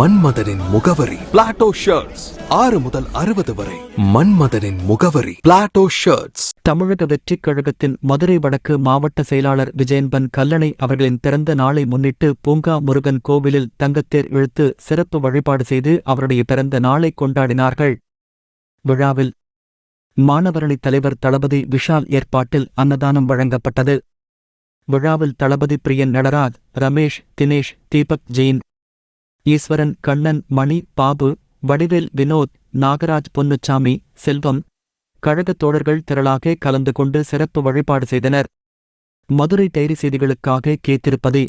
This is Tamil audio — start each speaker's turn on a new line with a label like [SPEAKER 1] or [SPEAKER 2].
[SPEAKER 1] மன்மதனின் முகவரி. பிளாட்டோ ஷர்ட்ஸ் ஆறு முதல் அறுபது வரை. மன்மதனின் முகவரி. பிளாட்டோ ஷர்ட்ஸ்
[SPEAKER 2] தமிழக வெற்றிக் கழகத்தின் மதுரை வடக்கு மாவட்ட செயலாளர் விஜயன்பன் கல்லணை அவர்களின் பிறந்த நாளை முன்னிட்டு பூங்கா முருகன் கோவிலில் தங்கத்தேர் இழுத்து சிறப்பு வழிபாடு செய்து அவருடைய பிறந்த நாளை கொண்டாடினார்கள். விழாவில் மாணவரணி தலைவர் தளபதி விஷால் ஏற்பாட்டில் அன்னதானம் வழங்கப்பட்டது. விழாவில் தளபதி பிரியன் நடராஜ் ரமேஷ் தினேஷ் தீபக் ஜெயின் ஈஸ்வரன் கண்ணன் மணி பாபு வடிவேல் வினோத் நாகராஜ் பொன்னுச்சாமி செல்வம் கழகத் தோழர்கள் திரளாக கலந்து கொண்டு சிறப்பு வழிபாடு செய்தனர். மதுரை டைரி செய்திகளுக்காக கேத்திருப்பதே